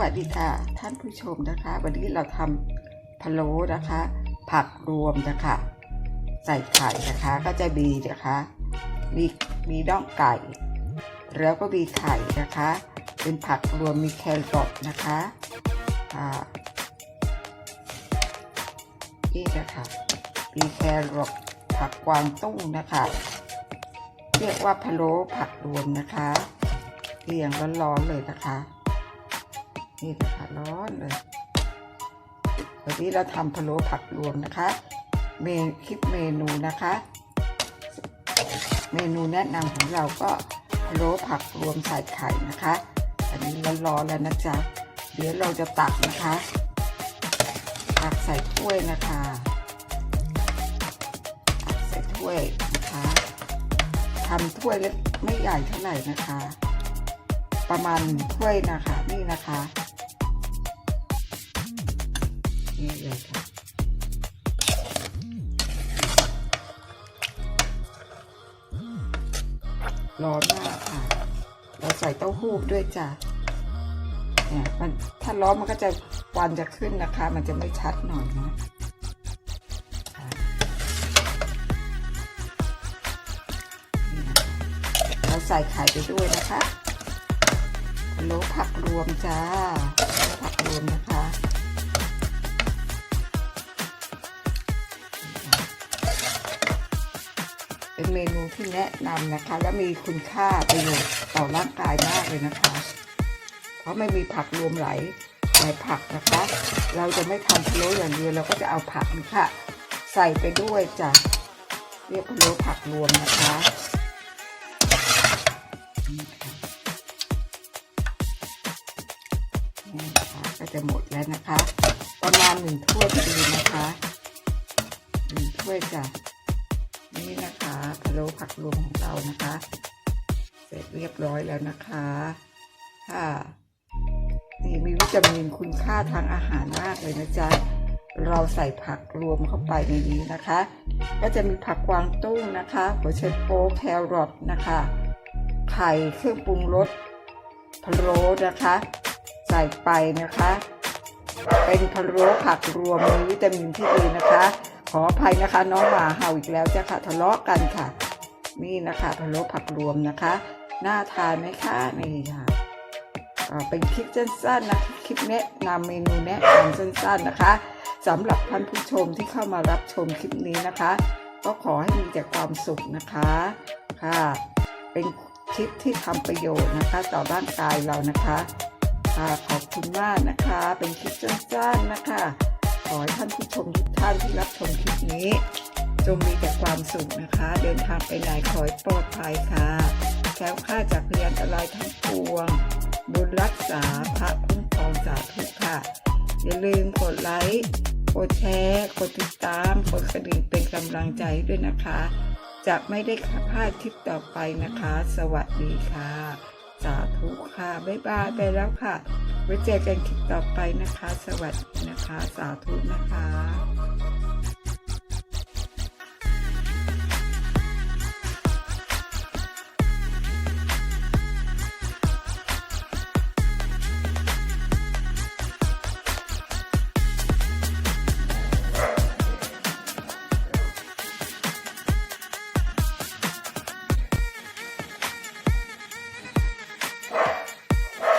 วัสดีค่ะ ท่านผู้ชมนะคะ วันนี้เราทำพะโล้นะคะ ผักรวมนะคะ ใส่ไข่นะคะก็จะมีนะคะ มีมีน่องไก่ แล้วก็มีไข่นะคะ เป็นผักรวมมีแครอทนะคะอ่านี่นะคะมีแครอทผักกวางตุ้งนะคะ เรียกว่าพะโล้ผักรวมนะคะเรียงร้อนๆเลยนะคะ นี่นะคะร้อนเลยวันนี้เราทำพะโล้ผักรวมนะคะ เมนคลิปเมนูนะคะ เมนูแนะนำของเราก็พะโล้ผักรวมใส่ไข่นะคะ อันนี้ร้อนๆแล้วนะจ๊ะ เดี๋ยวเราจะตักนะคะ ตักใส่ถ้วยนะคะตักใส่ถ้วยนะคะทำถ้วยเล็กไม่ใหญ่เท่าไหร่นะคะ ประมาณถ้วยนะคะนี่นะคะนี่เลยค่ะร้อนมากค่ะเราใส่เต้าหู้ด้วยจ้ะเนี่ยมันถ้าร้อนมันก็จะควันจะขึ้นนะคะ มันจะไม่ชัดหน่อยนะเราใส่ไข่ไปด้วยนะคะ โลผักรวมจ้า ผักรวมนะคะเป็นเมนูที่แนะนำนะคะ และมีคุณค่าประโยชน์ต่อร่างกายมากเลยนะคะ เพราะไม่มีผักรวมหลายหลายผักนะคะ เราจะไม่ทำพะโล้อย่างเดียวเราก็จะเอาผักนี่ค่ะใส่ไปด้วยจ้ะเรียกพะโล้ผักรวมนะคะ นี่นะคะก็จะหมดแล้วนะคะ ประมาณหนึ่งถ้วยพอดีนะคะหนึ่งถ้วยจ้ะนี่นะคะพะโล้ผักรวมของเรานะคะ เสร็จเรียบร้อยแล้วนะคะค่ะนี่มีวิตามินคุณค่าทางอาหารมากเลยนะจ๊ะเราใส่ผักรวมเข้าไปในนี้นะคะ ก็จะมีผักกวางตุ้งนะคะหัวเชโป๊แครอทนะคะ ไข่เครื่องปรุงรสพะโล้นะคะ ใส่ไปนะคะ เป็นพะโล้ผักรวมมีวิตามินที่ดีนะคะ ขออภัยนะคะ น้องหมาเห่าอีกแล้วจ้ะค่ะทะเลาะกันค่ะ นี่นะคะพะโล้ผักรวมนะคะ น่าทานไหมคะนี่ค่ะเป็นคลิปสั้นๆนะคะคลิปแนะนำเมนูแนะนำสั้นๆนะคะสำหรับท่านผู้ชมที่เข้ามารับชมคลิปนี้นะคะ ก็ขอให้มีแต่ความสุขนะคะค่ะ เป็นคลิปที่ทำประโยชน์นะคะ ต่อร่างกายเรานะคะ ค่ะขอบคุณมากนะคะ เป็นคลิปสั้นๆนะคะ ขอให้ท่านผู้ชมทุกท่านที่รับชมคลิปนี้ จงมีแต่ความสุขนะคะ เดินทางไปไหนขอให้ปลอดภัยค่ะแคล้วคลาดจากพยานอันตรายทั้งปวงบุญรักษาพระคุ้มครองสาธุค่ะ อย่าลืมกดไลค์กดแชร์กดติดตามกดกระดิ่งเป็นกำลังใจด้วยนะคะ จะไม่ได้พลาดคลิปต่อไปนะคะ สวัสดีค่ะ สาธุค่ะ บ๊ายบายไปแล้วค่ะ ไว้เจอกันคลิปต่อไปนะคะ สวัสดีนะคะ สาธุนะคะ